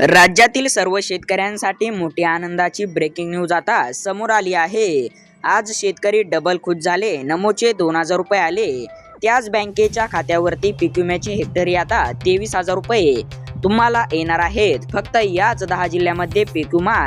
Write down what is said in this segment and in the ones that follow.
राज्यातील सर्व शेतकऱ्यांसाठी मोठी आनंदाची ब्रेकिंग न्यूज आता समोर आली आहे. आज शेतकरी डबल खुश झाले नमोचे दोन हजार रुपये आले. त्याच बँकेच्या खात्यावरती पीक विम्याचे हेक्टरी आता तेवीस हजार रुपये. तुम्हाला येणार आहेत फक्त याच दहा जिल्ह्यामध्ये पीक विमा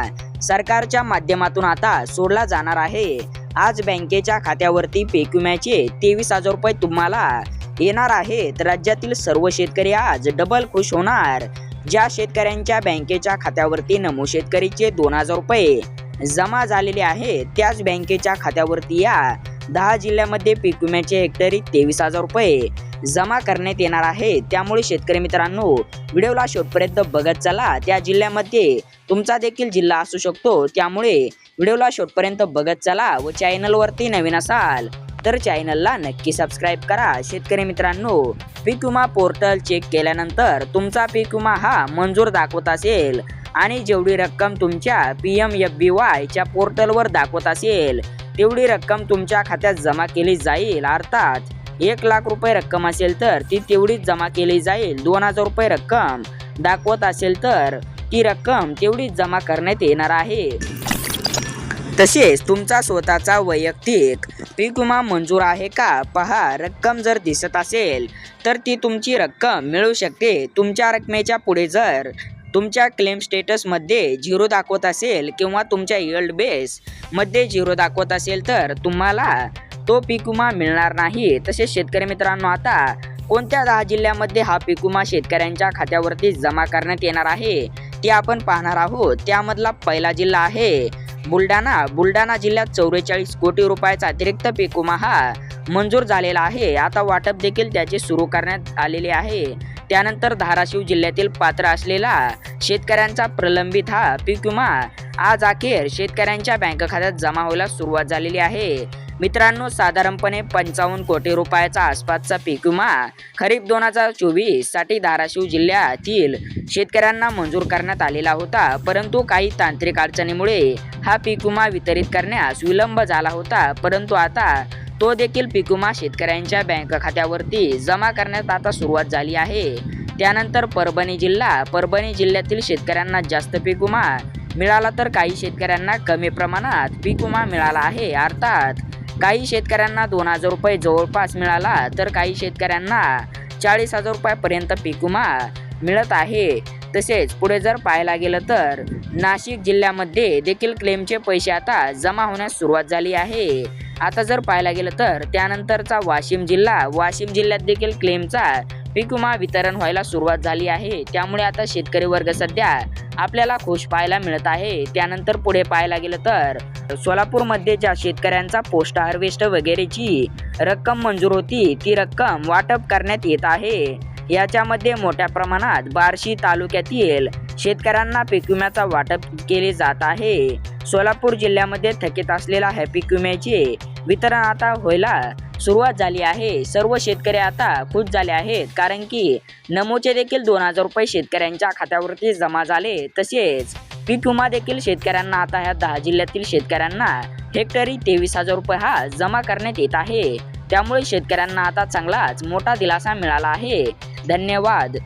सरकारच्या माध्यमातून आता सोडला जाणार आहे. आज बँकेच्या खात्यावरती पीक विम्याचे तेवीस हजार रुपये तुम्हाला येणार आहेत. राज्यातील सर्व शेतकरी आज डबल खुश होणार. ज्या शेतकऱ्यांच्या बँकेच्या खात्यावरती नमो शेतकरीचे दोन हजार रुपये जमा झालेले आहेत त्याच बँकेच्या खात्यावरती या दहा जिल्ह्यामध्ये पीक विम्याचे हेक्टरी तेवीस हजार रुपये जमा करण्यात येणार आहे. त्यामुळे शेतकरी मित्रांनो व्हिडिओला शेवटपर्यंत बघत चला. त्या जिल्ह्यामध्ये तुमचा देखील जिल्हा असू शकतो. त्यामुळे व्हिडिओला शेवटपर्यंत बघत चला व चॅनलवरती नवीन असाल तर चॅनलला नक्की सबस्क्राईब करा. शेतकरी मित्रांनो पीक विमा पोर्टल चेक केल्यानंतर तुमचा पीक विमा हा मंजूर दाखवत असेल. आणि जेवढी रक्कम तुमच्या पी एम एफ बी वायच्या पोर्टलवर दाखवत असेल तेवढी रक्कम तुमच्या खात्यात जमा केली जाईल. अर्थात एक लाख रुपये रक्कम असेल तर ती तेवढीच जमा केली जाईल. दोन हजार रुपये रक्कम दाखवत असेल तर ती रक्कम तेवढीच जमा करण्यात येणार आहे. तसेच तुमचा स्वतःचा वैयक्तिक पीक विमा मंजूर आहे का? पहा रक्कम जर दिसत असेल तर ती तुमची रक्कम मिळू शकते. तुमच्या रकमेच्या पुढे जर तुमच्या क्लेम स्टेटसमध्ये झिरो दाखवत असेल किंवा तुमच्या इल्ड बेसमध्ये झिरो दाखवत असेल तर तुम्हाला तो पीक विमा मिळणार नाही. तसेच शेतकरी मित्रांनो आता कोणत्या दहा जिल्ह्यामध्ये हा पीक विमा शेतकऱ्यांच्या खात्यावरती जमा करण्यात येणार आहे? ते आपण पाहणार आहोत. त्यामधला पहिला जिल्हा आहे बुलढाणा बुलढाणा जिल्ह्यात चौवेचाळीस कोटी रुपयाचा अतिरिक्त पीक विमा हा मंजूर झालेला आहे. आता वाटप देखील त्याचे सुरू करण्यात आलेले आहे. त्यानंतर धाराशिव जिल्ह्यातील पात्र असलेला शेतकऱ्यांचा प्रलंबित हा पीक विमा आज अखेर शेतकऱ्यांच्या बँक खात्यात जमा व्हायला सुरुवात झालेली आहे. मित्रांनो साधारणपणे पंचावन्न कोटी रुपयाचा आसपासचा पीक विमा खरीप दोन हजार चोवीससाठी धाराशिव जिल्ह्यातील शेतकऱ्यांना मंजूर करण्यात आलेला होता. परंतु काही तांत्रिक अडचणीमुळे हा पीक विमा वितरित करण्यास विलंब झाला होता. परंतु आता तो देखील पीक विमा शेतकऱ्यांच्या बँक खात्यावरती जमा करण्यात आता सुरुवात झाली आहे. त्यानंतर परभणी जिल्हा परभणी जिल्ह्यातील शेतकऱ्यांना जास्त पीक विमा मिळाला तर काही शेतकऱ्यांना कमी प्रमाणात पीक विमा मिळाला आहे. अर्थात काही शेतकऱ्यांना दोन हजार रुपये जवळपास मिळाला तर काही शेतकऱ्यांना चाळीस हजार रुपयापर्यंत पीक विमा मिळत आहे. तसेच पुढे जर पाहायला गेलं तर नाशिक जिल्ह्यामध्ये देखील क्लेमचे पैसे आता जमा होण्यास सुरुवात झाली आहे. आता जर पाहायला गेलं तर त्यानंतरचा वाशिम जिल्हा वाशिम जिल्ह्यात देखील क्लेमचा पीक विमा वितरण व्हायला सुरुवात झाली आहे. त्यामुळे आता शेतकरी वर्ग सध्या आपल्याला खुश पाहायला मिळत आहे. त्यानंतर पुढे पाहायला गेलं तर सोलापूरमध्ये ज्या शेतकऱ्यांचा पोस्ट हार्वेस्ट वगैरेची रक्कम मंजूर होती ती रक्कम वाटप करण्यात येत आहे. याच्यामध्ये मोठ्या प्रमाणात बार्शी तालुक्यातील शेतकऱ्यांना पीक विम्याचा वाटप केले जात आहे. सोलापूर जिल्ह्यामध्ये थकीत असलेला ह्या पीक विम्याचे वितरण आता व्हायला सुरुवात झाली आहे. सर्व शेतकरी आता खुश झाले आहेत. कारण की नमोचे देखील दोन हजार रुपये शेतकऱ्यांच्या खात्यावरती जमा झाले. तसेच पीक विमा देखील शेतकऱ्यांना आता ह्या दहा जिल्ह्यातील शेतकऱ्यांना हेक्टरी तेवीस हजार रुपये हा जमा करण्यात येत आहे. त्यामुळे शेतकऱ्यांना आता चांगलाच मोठा दिलासा मिळाला आहे. धन्यवाद.